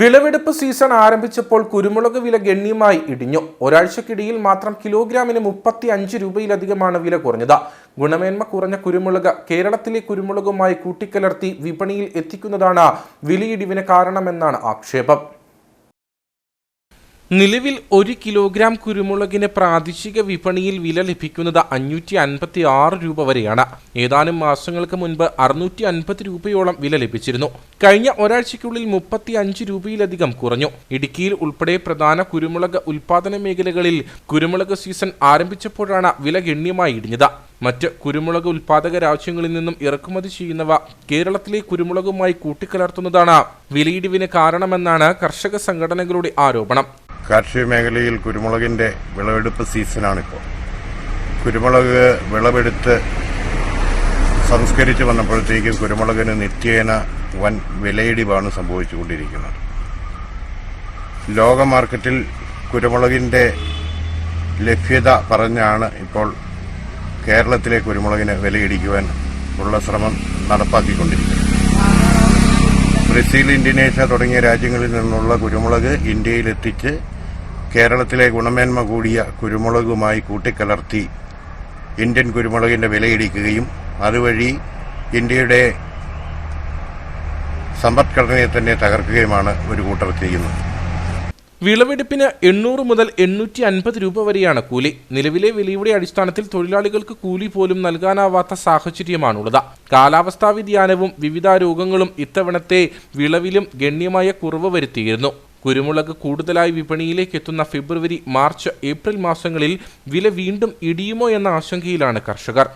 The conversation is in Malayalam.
വിളവെടുപ്പ് സീസൺ ആരംഭിച്ചപ്പോൾ കുരുമുളക് വില ഗണ്യമായി ഇടിഞ്ഞു. ഒരാഴ്ചക്കിടയിൽ മാത്രം കിലോഗ്രാമിന് മുപ്പത്തി അഞ്ച് രൂപയിലധികമാണ് വില കുറഞ്ഞത്. ഗുണമേന്മ കുറഞ്ഞ കുരുമുളക് കേരളത്തിലെ കുരുമുളകുമായി കൂട്ടിക്കലർത്തി വിപണിയിൽ എത്തിക്കുന്നതാണ് വിലയിടിവിന് കാരണമെന്നാണ് ആക്ഷേപം. നിലവിൽ ഒരു കിലോഗ്രാം കുരുമുളകിന് പ്രാദേശിക വിപണിയിൽ വില ലഭിക്കുന്നത് അഞ്ഞൂറ്റി അൻപത്തി ആറ് രൂപ വരെയാണ്. ഏതാനും മാസങ്ങൾക്ക് മുൻപ് അറുന്നൂറ്റി അൻപത് രൂപയോളം വില ലഭിച്ചിരുന്നു. കഴിഞ്ഞ ഒരാഴ്ചയ്ക്കുള്ളിൽ മുപ്പത്തി അഞ്ച് രൂപയിലധികം കുറഞ്ഞു. ഇടുക്കിയിൽ ഉൾപ്പെടെ പ്രധാന കുരുമുളക് ഉൽപാദന മേഖലകളിൽ കുരുമുളക് സീസൺ ആരംഭിച്ചപ്പോഴാണ് വില ഗണ്യമായി ഇടിഞ്ഞത്. മറ്റ് കുരുമുളക് ഉൽപാദക രാജ്യങ്ങളിൽ നിന്നും ഇറക്കുമതി ചെയ്യുന്നവ കേരളത്തിലെ കുരുമുളകുമായി കൂട്ടിക്കലർത്തുന്നതാണ് വിലയിടിവിന് കാരണമെന്നാണ് കർഷക സംഘടനകളുടെ ആരോപണം. കാർഷിക മേഖലയിൽ കുരുമുളകിന്റെ വിളവെടുപ്പ് സീസണാണിപ്പോൾ കുരുമുളക് വിളവെടുത്ത് സംസ്കരിച്ച് വന്നപ്പോഴത്തേക്കും കുരുമുളകിന് നിത്യേന വൻ വിലയിടിവാണ് സംഭവിച്ചുകൊണ്ടിരിക്കുന്നത്. ലോക മാർക്കറ്റിൽ കുരുമുളകിന്റെ ലഭ്യത പറഞ്ഞാണ് ഇപ്പോൾ കേരളത്തിലെ കുരുമുളകിന് വിലയിടിക്കുവാൻ ഉള്ള ശ്രമം നടപ്പാക്കിക്കൊണ്ടിരിക്കുന്നത്. ബ്രസീൽ ഇന്തോനേഷ്യ തുടങ്ങിയ രാജ്യങ്ങളിൽ നിന്നുള്ള കുരുമുളക് ഇന്ത്യയിലെത്തിച്ച് കേരളത്തിലെ ഗുണമേന്മ കൂടിയ കുരുമുളകുമായി കൂട്ടിക്കലർത്തി ഇന്ത്യൻ കുരുമുളകിന്റെ വിലയിടിക്കുകയും അതുവഴി ഇന്ത്യയുടെ സമ്പദ്ഘടനയെ തന്നെ തകർക്കുകയുമാണ് ഒരു കൂട്ടർ ചെയ്യുന്നത്. വിളവെടുപ്പിന് എണ്ണൂറ് മുതൽ എണ്ണൂറ്റി അൻപത് രൂപ വരെയാണ് കൂലി. നിലവിലെ വിലയുടെ അടിസ്ഥാനത്തിൽ തൊഴിലാളികൾക്ക് കൂലി പോലും നൽകാനാവാത്ത സാഹചര്യമാണുള്ളത്. കാലാവസ്ഥാ വ്യതിയാനവും വിവിധ രോഗങ്ങളും ഇത്തവണത്തെ വിളവിലും ഗണ്യമായ കുറവ് വരുത്തിയിരുന്നു. കുരുമുളക് കൂടുതലായി വിപണിയിലേക്ക് എത്തുന്ന ഫെബ്രുവരി മാർച്ച് ഏപ്രിൽ മാസങ്ങളിൽ വില വീണ്ടും ഇടിയുമോ എന്ന ആശങ്കയിലാണ് കർഷകർ.